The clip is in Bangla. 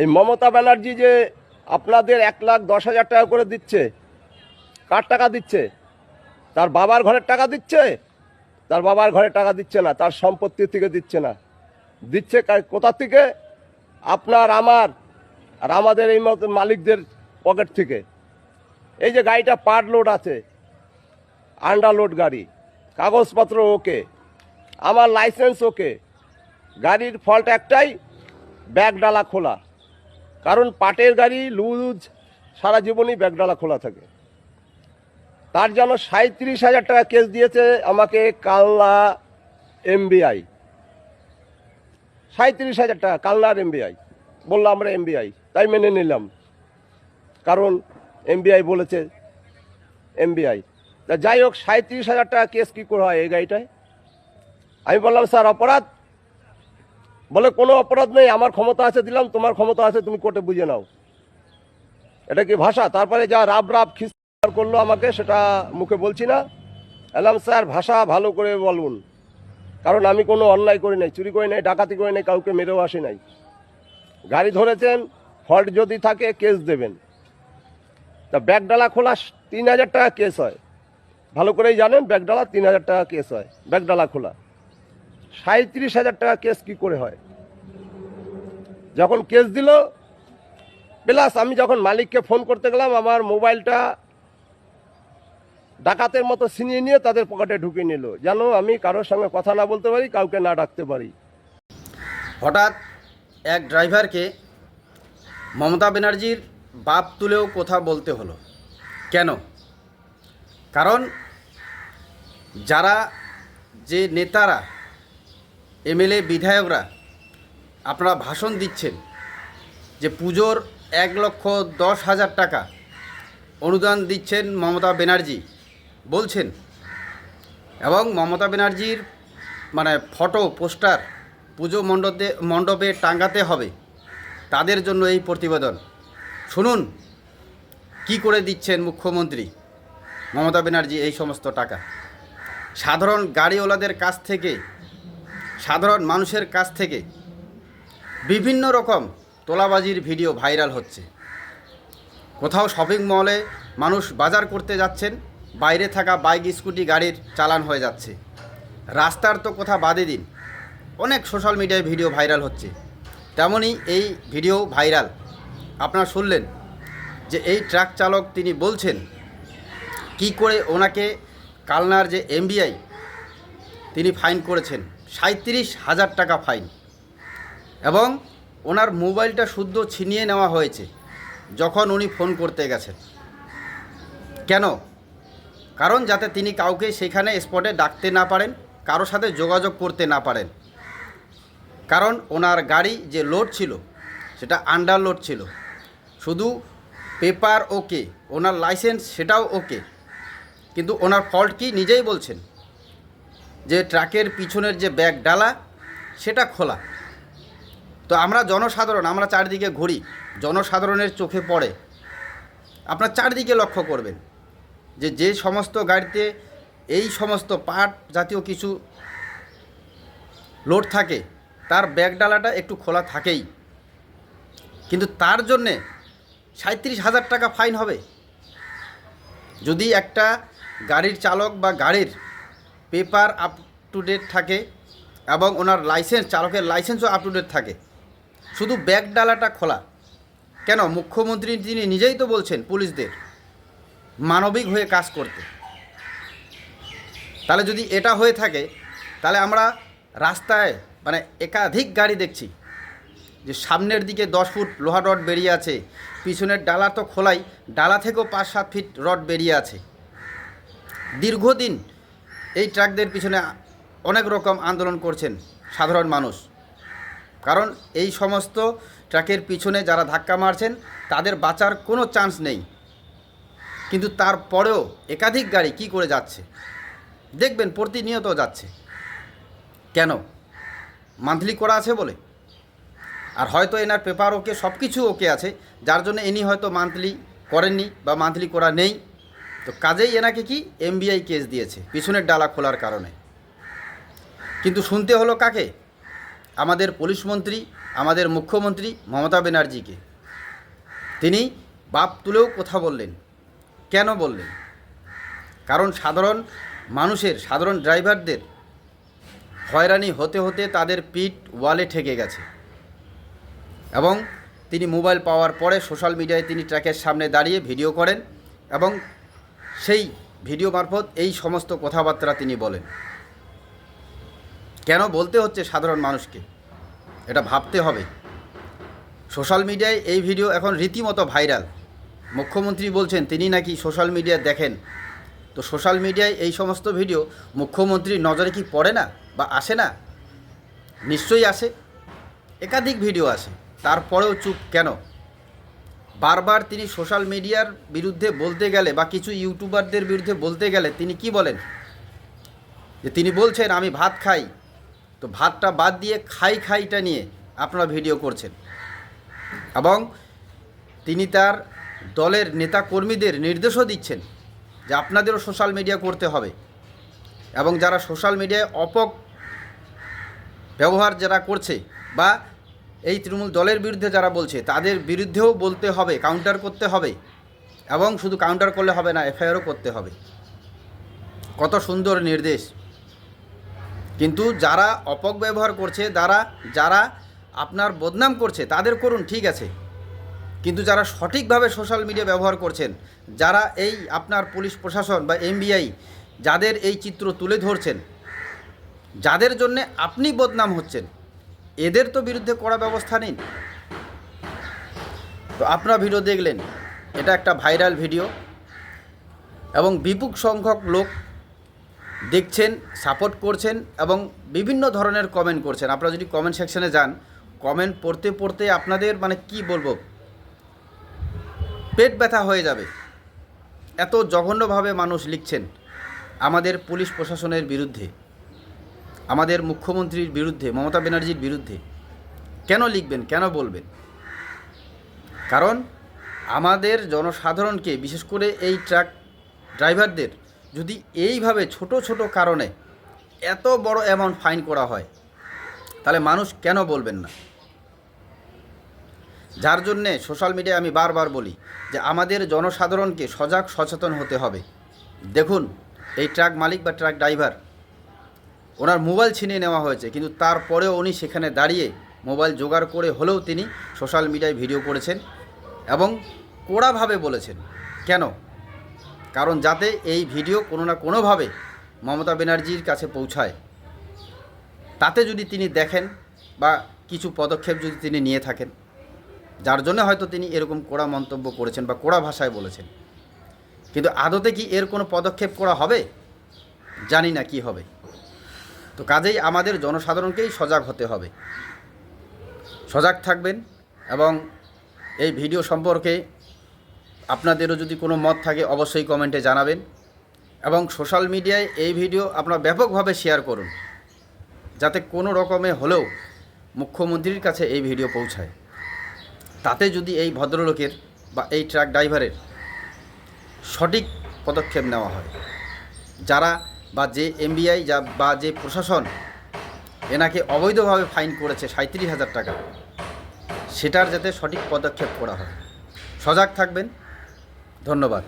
এই মমতা ব্যানার্জি যে আপনাদের এক লাখ দশ হাজার টাকা করে দিচ্ছে, কার টাকা দিচ্ছে? তার বাবার ঘরের টাকা দিচ্ছে? তার বাবার ঘরের টাকা দিচ্ছে না, তার সম্পত্তি থেকে দিচ্ছে না। দিচ্ছে কোথা থেকে? আপনার, আমার আর আমাদের এই মতো মালিকদের পকেট থেকে। এই যে গাড়িটা পার লোড আছে, আন্ডার লোড গাড়ি, কাগজপত্র ওকে, আমার লাইসেন্স ওকে, গাড়ির ফল্ট একটাই, ব্যাগ ডালা খোলা। কারণ পাটের গাড়ি, লুজ, সারা জীবনই ব্যাগ ডালা খোলা থাকে। তার জন্য সাঁত্রিশ হাজার টাকা কেস দিয়েছে আমাকে কালনা এমবিআই। সাঁত্রিশ হাজার টাকা, কালনার এমবিআই। বললাম আমরা এমবিআই। তাই মেনে নিলাম। কারণ এমবিআই বলেছে, এমবিআই। তা যাই হোক সাঁত্রিশ হাজার টাকা কেস কী করে হয় এই গাড়িটায়? আমি বললাম, স্যার, অপরাধ বলে, কোনো অপরাধ নেই, আমার ক্ষমতা আছে, দিলাম, তোমার ক্ষমতা আছে, তুমি কোর্টে বুঝে নাও। এটা কি ভাষা? তারপরে যা রাব রাব খিস্তার করল আমাকে, সেটা মুখে বলছি না। এলাম স্যার, ভাষা ভালো করে বলুন। কারণ আমি কোনো অন্যায় করি নাই, চুরি করি নাই, ডাকাতি করি নাই, কাউকে মেরেও আসি নাই। গাড়ি ধরেছেন, ফল্ট যদি থাকে, কেস দেবেন। তা ব্যাগডালা খোলা তিন হাজার টাকা কেস হয়। ভালো করেই জানেন ব্যাগডালা তিন হাজার টাকা কেস হয় ব্যাগডালা খোলা। সাঁত্রিশ হাজার টাকা কেস কি করে হয়? যখন কেস দিল প্লাস আমি যখন মালিককে ফোন করতে গেলাম, আমার মোবাইলটা ডাকাতের মতো ছিনিয়ে নিয়ে তাদের পকেটে ঢুকে নিল। যেন আমি কারোর সঙ্গে কথা না বলতে পারি, কাউকে না ডাকতে পারি। হঠাৎ এক ড্রাইভারকে মমতা ব্যানার্জির বাপ তুলেও কথা বলতে হলো। কেন? কারণ যারা যে নেতারা এমএলএ বিধায়করা আপনারা ভাষণ দিচ্ছেন যে পুজোর এক লক্ষ দশ হাজার টাকা অনুদান দিচ্ছেন মমতা ব্যানার্জি। বলছেন, এবং মমতা ব্যানার্জির মানে ফটো, পোস্টার পুজো মণ্ডপে মণ্ডপে টাঙ্গাতে হবে। তাদের জন্য এই প্রতিবেদন। শুনুন, কি করে দিচ্ছেন মুখ্যমন্ত্রী মমতা ব্যানার্জি এই সমস্ত টাকা? সাধারণ গাড়িওয়ালাদের কাছ থেকে সাধারণ মানুষের কাছ থেকে বিভিন্ন রকম তোলাবাজির ভিডিও ভাইরাল হচ্ছে। কোথাও শপিং মলে মানুষ বাজার করতে যাচ্ছেন, বাইরে থাকা বাইক, স্কুটি, গাড়ির চালান হয়ে যাচ্ছে। রাস্তার তো কথা বাদে দিন, অনেক সোশ্যাল মিডিয়ায় ভিডিও ভাইরাল হচ্ছে। তেমনই এই ভিডিও ভাইরাল। আপনারা শুনলেন যে এই ট্রাক চালক তিনি বলছেন, কি করে ওনাকে কালনার যে এমবিআই তিনি ফাইন করেছেন? সাঁত্রিশ হাজার টাকা ফাইন। এবং ওনার মোবাইলটা শুদ্ধ ছিনিয়ে নেওয়া হয়েছে যখন উনি ফোন করতে গেছেন। কেন? কারণ যাতে তিনি কাউকে সেখানে স্পটে ডাকতে না পারেন কারও সাথে যোগাযোগ করতে না পারেন। কারণ ওনার গাড়ি যে লোড ছিল, সেটা আন্ডার লোড ছিল। শুধু পেপার ওকে, ওনার লাইসেন্স সেটাও ওকে। কিন্তু ওনার ফল্ট কি নিজেই বলছেন? যে ট্রাকের পিছনের যে ব্যাগ ডালা, সেটা খোলা। তো আমরা জনসাধারণ, আমরা চারিদিকে ঘুরি, জনসাধারণের চোখে পড়ে। আপনার চারিদিকে লক্ষ্য করবেন যে যে সমস্ত গাড়িতে এই সমস্ত পাট জাতীয় কিছু লোড থাকে, তার ব্যাগ ডালাটা একটু খোলা থাকেই। কিন্তু তার জন্যে সাঁত্রিশ হাজার টাকা ফাইন হবে। যদি একটা গাড়ির চালক বা গাড়ির পেপার আপ টু ডেট থাকে এবং ওনার লাইসেন্স চালকের লাইসেন্সও আপ টু ডেট থাকে। শুধু ব্যাগ ডালাটা খোলা। কেন? মুখ্যমন্ত্রী তিনি নিজেই তো বলছেন পুলিশদের, মানবিক হয়ে কাজ করতে। তাহলে যদি এটা হয়ে থাকে, তাহলে আমরা রাস্তায় মানে একাধিক গাড়ি দেখছি, যে সামনের দিকে দশ ফুট লোহা রড বেরিয়ে আছে, পিছনের ডালা তো খোলাই, ডালা থেকেও পাঁচ সাত ফিট রড বেরিয়ে আছে। দীর্ঘদিন এই ট্রাকদের পিছনে অনেক রকম আন্দোলন করছেন সাধারণ মানুষ। কারণ এই সমস্ত ট্রাকের পিছনে যারা ধাক্কা মারছেন, তাদের বাঁচার কোনো চান্স নেই। কিন্তু তারপরেও একাধিক গাড়ি কি করে যাচ্ছে? দেখবেন প্রতিনিয়ত যাচ্ছে। কেন? মান্থলি করা আছে বলে। আর হয়তো এনার পেপার ওকে সব কিছু ওকে আছে। যার জন্য ইনি হয়তো মান্থলি করেননি বা মান্থলি করা নেই। তো কাজেই এনাকে কি এমবিআই কেস দিয়েছে, পিছনের ডালা খোলার কারণে। কিন্তু শুনতে হলো কাকে? আমাদের পুলিশ মন্ত্রী, আমাদের মুখ্যমন্ত্রী মমতা ব্যানার্জিকে। তিনি বাপ তুলেও কথা বললেন। কেন বললেন? কারণ সাধারণ মানুষের, সাধারণ ড্রাইভারদের হয়রানি হতে হতে তাদের পিঠ ওয়ালে ঠেকে গেছে। এবং তিনি মোবাইল পাওয়ার পরে সোশ্যাল মিডিয়ায় তিনি ট্র্যাকের সামনে দাঁড়িয়ে ভিডিও করেন এবং সেই ভিডিও মারফত এই সমস্ত কথাবার্তা তিনি বলেন। কেন বলতে হচ্ছে সাধারণ মানুষকে? এটা ভাবতে হবে। সোশ্যাল মিডিয়ায় এই ভিডিও এখন রীতিমতো ভাইরাল। মুখ্যমন্ত্রী বলছেন, তিনি নাকি সোশ্যাল মিডিয়া দেখেন। তো সোশ্যাল মিডিয়ায় এই সমস্ত ভিডিও মুখ্যমন্ত্রীর নজরে কি পড়ে না বা আসে না? নিশ্চয়ই আসে। একাধিক ভিডিও আসে। তারপরেও চুপ কেন? বারবার তিনি সোশ্যাল মিডিয়ার বিরুদ্ধে বলতে গেলে বা কিছু ইউটিউবারদের বিরুদ্ধে বলতে গেলে তিনি কি বলেন? যে তিনি বলছেন, আমি ভাত খাই। তো ভাতটা বাদ দিয়ে খাই খাইটা নিয়ে আপনারা ভিডিও করছেন। এবং তিনি তার দলের নেতা কর্মীদের নির্দেশও দিচ্ছেন যে আপনাদেরও সোশ্যাল মিডিয়া করতে হবে। এবং যারা সোশ্যাল মিডিয়ায় অপক ব্যবহার যারা করছে বা এই তৃণমূল দলের বিরুদ্ধে যারা বলছে, তাদের বিরুদ্ধেও বলতে হবে কাউন্টার করতে হবে এবং শুধু কাউন্টার করলে হবে না এফআইআরও করতে হবে। কত সুন্দর নির্দেশ। কিন্তু যারা অপব্যবহার করছে যারা যারা আপনার বদনাম করছে, তাদের করুন, ঠিক আছে। কিন্তু যারা সঠিকভাবে সোশ্যাল মিডিয়া ব্যবহার করছেন, যারা এই আপনার পুলিশ প্রশাসন বা এমবিআই যাদের এই চিত্র তুলে ধরছেন, যাদের জন্যে আপনি বদনাম হচ্ছেন এদের তো বিরুদ্ধে কড়া ব্যবস্থা নিন। তো আপনারা ভিডিও দেখলেন, এটা একটা ভাইরাল ভিডিও এবং বিপুল সংখ্যক লোক দেখছেন সাপোর্ট করছেন এবং বিভিন্ন ধরনের কমেন্ট করছেন। আপনারা যদি কমেন্ট সেকশনে যান কমেন্ট পড়তে পড়তে আপনাদের মানে কি বলব, পেট ব্যথা হয়ে যাবে। এত জঘন্যভাবে মানুষ লিখছেন আমাদের পুলিশ প্রশাসনের বিরুদ্ধে। আমাদের মুখ্যমন্ত্রীর বিরুদ্ধে, মমতা ব্যানার্জির বিরুদ্ধে কেন লিখবেন, কেন বলবেন? কারণ আমাদের জনসাধারণকে, বিশেষ করে এই ট্রাক ড্রাইভারদের, যদি এইভাবে ছোট ছোট কারণে এত বড় অ্যামাউন্ট ফাইন করা হয়, তাহলে মানুষ কেন বলবেন না? যার জন্যে সোশ্যাল মিডিয়ায় আমি বারবার বলি যে আমাদের জনসাধারণকে সজাগ সচেতন হতে হবে। দেখুন, এই ট্রাক মালিক বা ট্রাক ড্রাইভার ওনার মোবাইল ছিনিয়ে নেওয়া হয়েছে, কিন্তু তারপরেও উনি সেখানে দাঁড়িয়ে মোবাইল জোগাড় করে হলেও তিনি সোশ্যাল মিডিয়ায় ভিডিও করেছেন এবং কড়াভাবে বলেছেন। কেন? কারণ যাতে এই ভিডিও কোনো না কোনোভাবে মমতা ব্যানার্জির কাছে পৌঁছায়, তাতে যদি তিনি দেখেন বা কিছু পদক্ষেপ যদি তিনি নিয়ে থাকেন, যার জন্য হয়তো তিনি এরকম কড়া মন্তব্য করেছেন বা কড়া ভাষায় বলেছেন। কিন্তু আদতে কি এর কোনো পদক্ষেপ করা হবে? জানি না কি হবে। তো কাজেই আমাদের জনসাধারণকেই সজাগ হতে হবে। সজাগ থাকবেন এবং এই ভিডিও সম্পর্কে আপনাদেরও যদি কোনো মত থাকে অবশ্যই কমেন্টে জানাবেন এবং সোশ্যাল মিডিয়ায় এই ভিডিও আপনারা ব্যাপকভাবে শেয়ার করুন, যাতে কোনো রকমে হলেও মুখ্যমন্ত্রীর কাছে এই ভিডিও পৌঁছায়। তাতে যদি এই ভদ্রলোকের বা এই ট্রাক ড্রাইভারের সঠিক পদক্ষেপ নেওয়া হয়, যারা বা যে এমবিআই যা বা যে প্রশাসন, এনাকে অবৈধভাবে ফাইন করেছে সাঁত্রিশ হাজার টাকা, সেটার যাতে সঠিক পদক্ষেপ করা হয়। সজাগ থাকবেন। ধন্যবাদ।